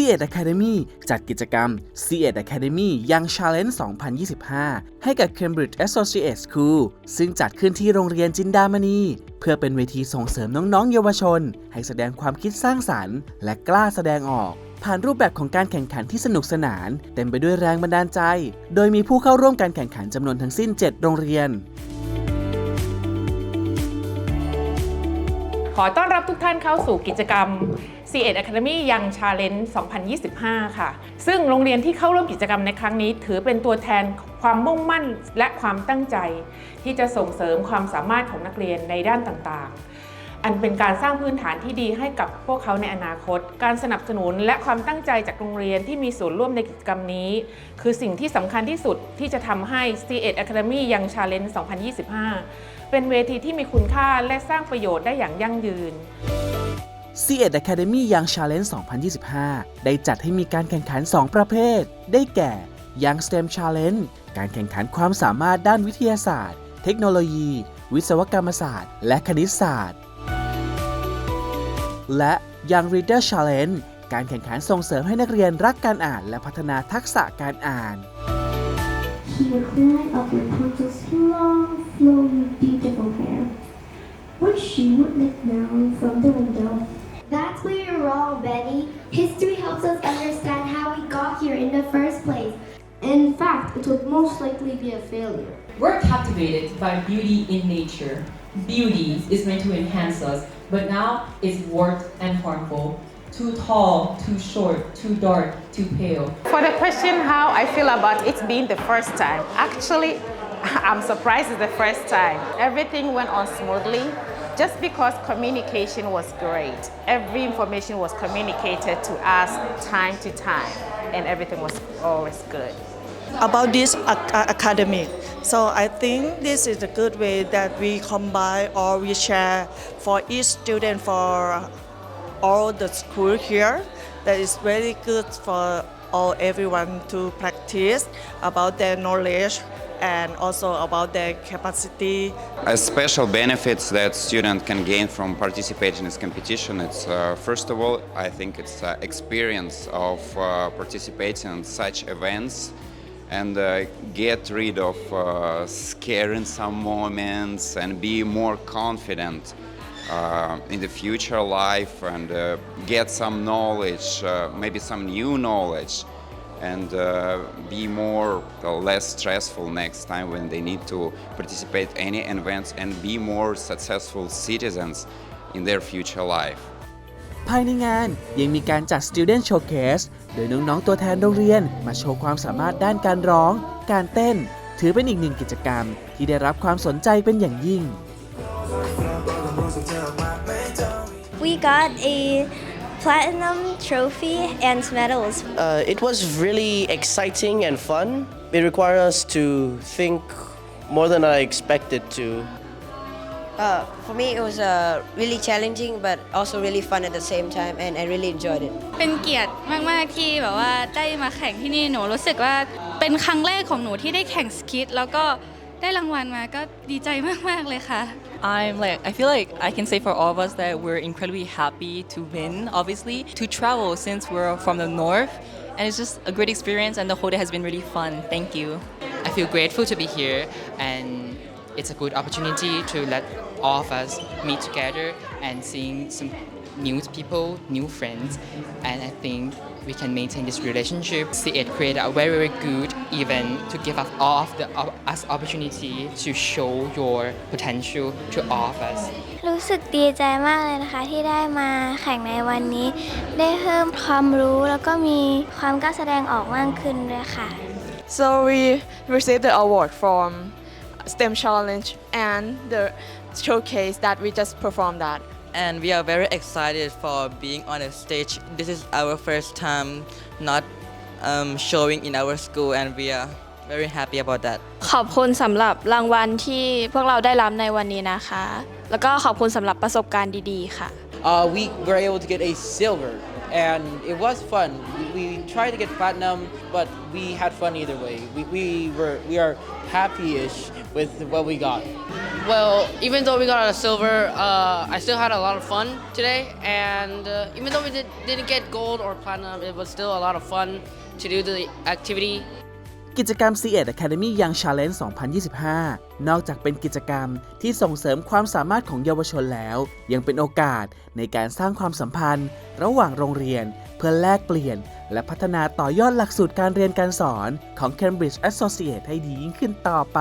c ีเอ็ด Academy จัดกิจกรรม c ีเอ็ด Academy Young Challenge 2025 ให้กับ Cambridge Associate School ซึ่งจัดขึ้นที่โรงเรียนจินดามณี เพื่อเป็นเวทีส่งเสริมน้องๆ เยาวชน ให้แสดงความคิดสร้างสรรค์ และกล้าแสดงออก ผ่านรูปแบบของการแข่งขันที่สนุกสนาน เต็มไปด้วยแรงบันดาลใจ โดยมีผู้เข้าร่วมการแข่งขันจำนวนทั้งสิ้น 7 โรงเรียน ขอต้อนรับทุกท่านเข้าสู่กิจกรรม c ีเอ็ด Academy Young Challenge 2025 ค่ะ ซึ่งโรงเรียนที่เข้าร่วมกิจกรรมในครั้งนี้ ถือเป็นตัวแทนความมุ่งมั่นและความตั้งใจ ที่จะส่งเสริมความสามารถของนักเรียนในด้านต่างๆ อันเป็นการสร้างพื้นฐานที่ดีให้กับพวกเขาในอนาคต การสนับสนุนและความตั้งใจจากโรงเรียนที่มีส่วนร่วมในกิจกรรมนี้ คือสิ่งที่สำคัญที่สุดที่จะทำให้ c ีเอ็ด Academy Young Challenge 2025 เป็นเวทีที่มีคุณค่าและสร้างประโยชน์ได้อย่างยั่งยืน c ีเอ็ด Academy Young Challenge 2025 ได้จัดให้มีการแข่งขัน 2 ประเภท ได้แก่ Young STEM Challenge การแข่งขันความสามารถด้านวิทยาศาสตร์ เทคโนโลยี วิศวกรรมศาสตร์ และคณิตศาสตร์ และ Young Reader Challenge การแข่งขันส่งเสริมให้นักเรียนรักการอ่านและพัฒนาทักษะการอ่าน He would climb up Rapunzel's long, flowing, beautiful hair, which she would look down from the window. That's where you're wrong, Betty. History helps us understand how we got here in the first place. In fact, it would most likely be a failure. We're captivated by beauty in nature. Beauty is meant to enhance us, but now it's warped and harmful. Too tall, too short, too dark, too pale. For the question how I feel about it being the first time, actually, I'm surprised it's the first time. Everything went on smoothly just because communication was great. Every information was communicated to us time to time, and everything was always good. About this uh, academy. So I think this is a good way that we combine or we share for each student for all the school here. That is very good for all everyone to practice about their knowledge and also about their capacity A special benefits that student can gain from participating in this competition, it's uh, first of all, I think it's uh, experience of uh, participating in such events and uh, get rid of uh, scaring some moments and be more confident uh, in the future life and uh, get some knowledge, uh, maybe some new knowledge and uh, be more uh, less stressful next time when they need to participate any events and be more successful citizens in their future life ภายในงานยังมีการจัด Student Showcase โดยน้องๆตัวแทนโรงเรียนมาโชว์ความสามารถด้านการร้อง การเต้น ถือเป็นอีกหนึ่งกิจกรรม ที่ได้รับความสนใจเป็นอย่างยิ่ง We got a platinum trophy and medals. Uh, it was really exciting and fun. It required us to think more than I expected to. Uh, for me, it was uh, really challenging, but also really fun at the same time, and I really enjoyed it. เป็นเกียรติมาก ๆ ที่แบบว่าได้มาแข่งที่นี่หนูรู้สึกว่าเป็นครั้งแรกของหนูที่ได้แข่งสคิทแล้วก็ได้รางวัลมาก็ดีใจมาก ๆ เลยค่ะ I'm like, I feel like I can say for all of us that we're incredibly happy to win, obviously, to travel since we're from the north. And it's just a great experience, and the whole day has been really fun. Thank you. I feel grateful to be here, and it's a good opportunity to let all of us meet together and seeing some new people, new friends, and I think we can maintain this relationship. See it create a very very good event to give us all of the us opportunity to show your potential to all of us. รู้สึกดีใจมากเลยนะคะ ที่ได้มาแข่งในวันนี้ ได้เพิ่มความรู้แล้วก็มีความกล้าแสดงออกมากขึ้นด้วยค่ะ So we received the award from STEM Challenge and the showcase that we just performed at. And we are very excited for being on a stage. This is our first time not um, showing in our school, and we are very happy about that. ขอบคุณสำหรับรางวัลที่พวกเราได้รับในวันนี้นะคะ แล้วก็ขอบคุณสำหรับประสบการณ์ดีๆ ค่ะ Uh, we were able to get a silver and it was fun. We, we tried to get platinum, but we had fun either way. We, we were we are happy-ish with what we got. Well, even though we got a silver, uh, I still had a lot of fun today. And uh, even though we did, didn't get gold or platinum, it was still a lot of fun to do the activity. กิจกรรม C1 Academy Young Challenge 2025 นอกจากเป็นกิจกรรมที่ส่งเสริมความสามารถของเยาวชนแล้ว ยังเป็นโอกาสในการสร้างความสัมพันธ์ ระหว่างโรงเรียน เพื่อแลกเปลี่ยน และพัฒนาต่อยอดหลักสูตรการเรียนการสอนของ Cambridge Associate ให้ดียิ่งขึ้นต่อไป